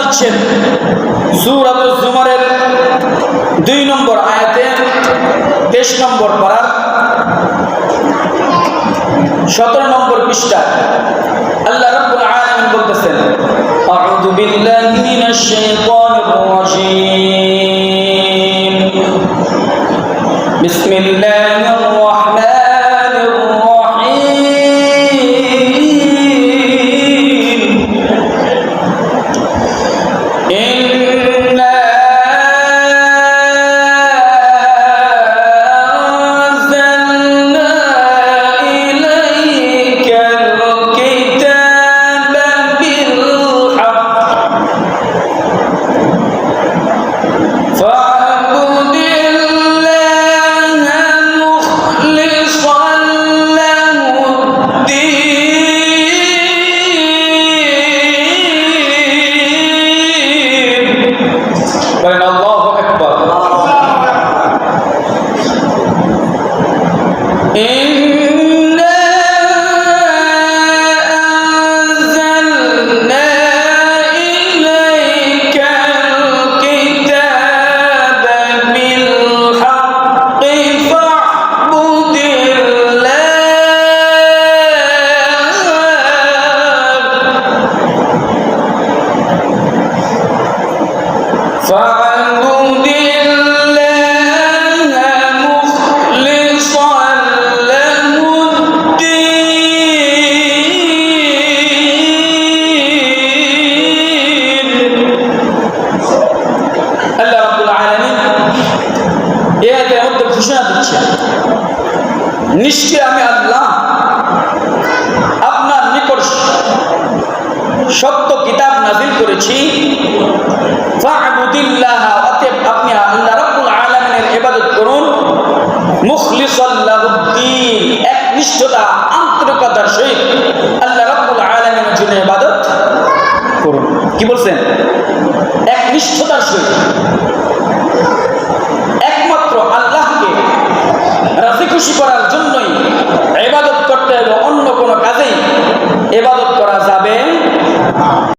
দিচ্ছেন সুরাতুল জুমারের দুই নম্বর আয়াতে তেইশ নম্বর পাড়ার সতেরো নম্বর পৃষ্ঠা। আল্লাহ রাব্বুল আলামিন বলতেছেন, আউযু বিল্লাহি মিনাশ শাইতানির রাজীম। বিসমিল্লাহির বলেন আল্লাহু আকবার। নিশ্চয় আমি আল্লাহ আপনার নিকট সত্য কিতাব নাজিল করেছি। আপনি আল্লাহ রাব্বুল আলামিনের ইবাদত করুন। মুখলিসাল্লাহুদ্দিন, একনিষ্ঠতা, আন্তরিকতার সহিত আল্লাহ রাব্বুল আলামিনের জন্য করুন। কি বলছেন? একনিষ্ঠতার সহিত। একমাত্র আল্লাহকে রাজি খুশি করার জন্যই এবাদত করতে হবে অন্য কোনো কাজেই এবাদত করা যাবে